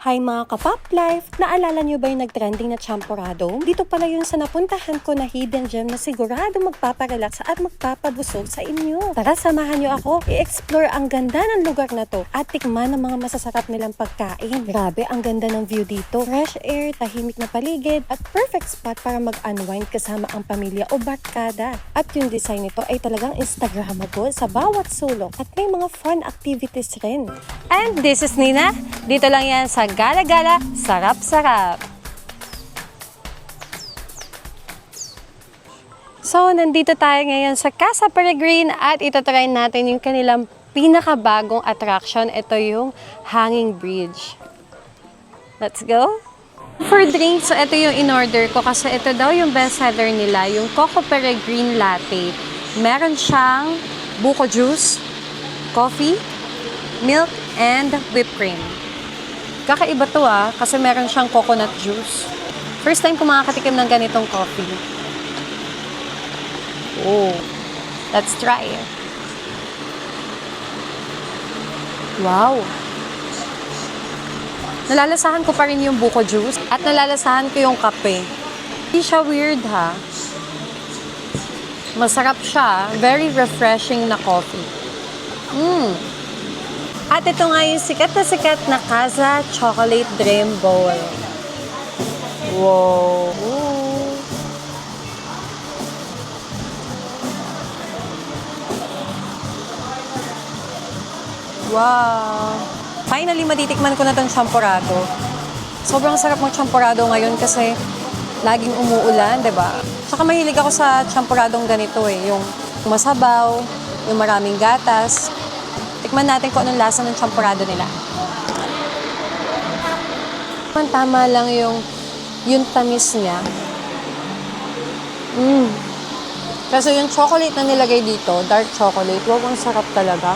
Hi mga kapop life! Naalala niyo ba yung nagtrending na champurado? Dito pala yun sa napuntahan ko na hidden gem na sigurado magpaparelax at magpapabusog sa inyo. Tara, samahan niyo ako. I-explore ang ganda ng lugar na to at tikman ang mga masasarap nilang pagkain. Grabe, ang ganda ng view dito. Fresh air, tahimik na paligid at perfect spot para mag-unwind kasama ang pamilya o barkada. At yung design nito ay talagang Instagrammable sa bawat sulok at may mga fun activities rin. And this is Nina. Dito lang yan sa Gala Gala Sarap Sarap. So, nandito tayo ngayon sa Casa Peregrine at itatry natin yung kanilang pinakabagong attraction. Ito yung Hanging Bridge. Let's go! For drinks, so ito yung in-order ko kasi ito daw yung best seller nila, yung Coco Peregrine Latte. Meron siyang buko juice, coffee, milk, and whipped cream. Kakaiba to ah, kasi meron siyang coconut juice. First time ko makakatikim ng ganitong coffee. Oh, let's try. Wow. Nalalasahan ko pa rin yung buko juice at nalalasahan ko yung kape. Hindi siya weird ha. Masarap siya. Very refreshing na coffee. Mmm. At ito nga yung sikat na sikat na Casa Chocolate Dream Bowl. Wow. Ooh. Wow. Finally, matitikman ko na tong champurado. Sobrang sarap ng champurado ngayon kasi laging umuulan, 'di ba? Saka mahilig ako sa champuradong ganito eh, yung masabaw, yung maraming gatas. Tikman natin kung anong lasa ng champurado nila. Tama lang yung yung tamis niya. Mm. Kasi yung chocolate na nilagay dito, dark chocolate, wow, ang sarap talaga.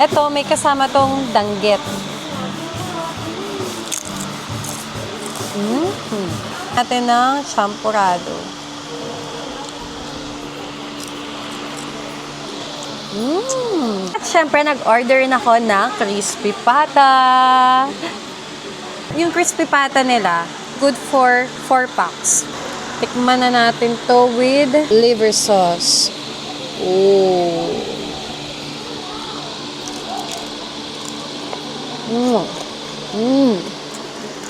Ito, may kasama tong danggit. Mm -hmm. Natin ng champurado. Mm. At syempre, nag-order na ako ng crispy pata. Yung crispy pata nila, good for 4 packs. Tikman na natin to with liver sauce. Oh. Mm. Mm.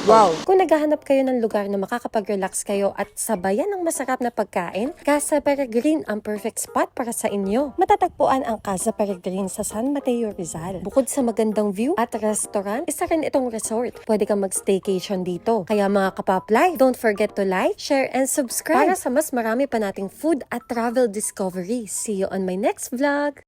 Wow. Kung naghahanap kayo ng lugar na makakapag-relax kayo at sabayan ng masarap na pagkain, Casa Peregrine ang perfect spot para sa inyo. Matatagpuan ang Casa Peregrine sa San Mateo, Rizal. Bukod sa magandang view at restaurant, isa rin itong resort. Pwede kang mag-staycation dito. Kaya mga kapaplay, don't forget to like, share, and subscribe para sa mas marami pa nating food at travel discovery. See you on my next vlog!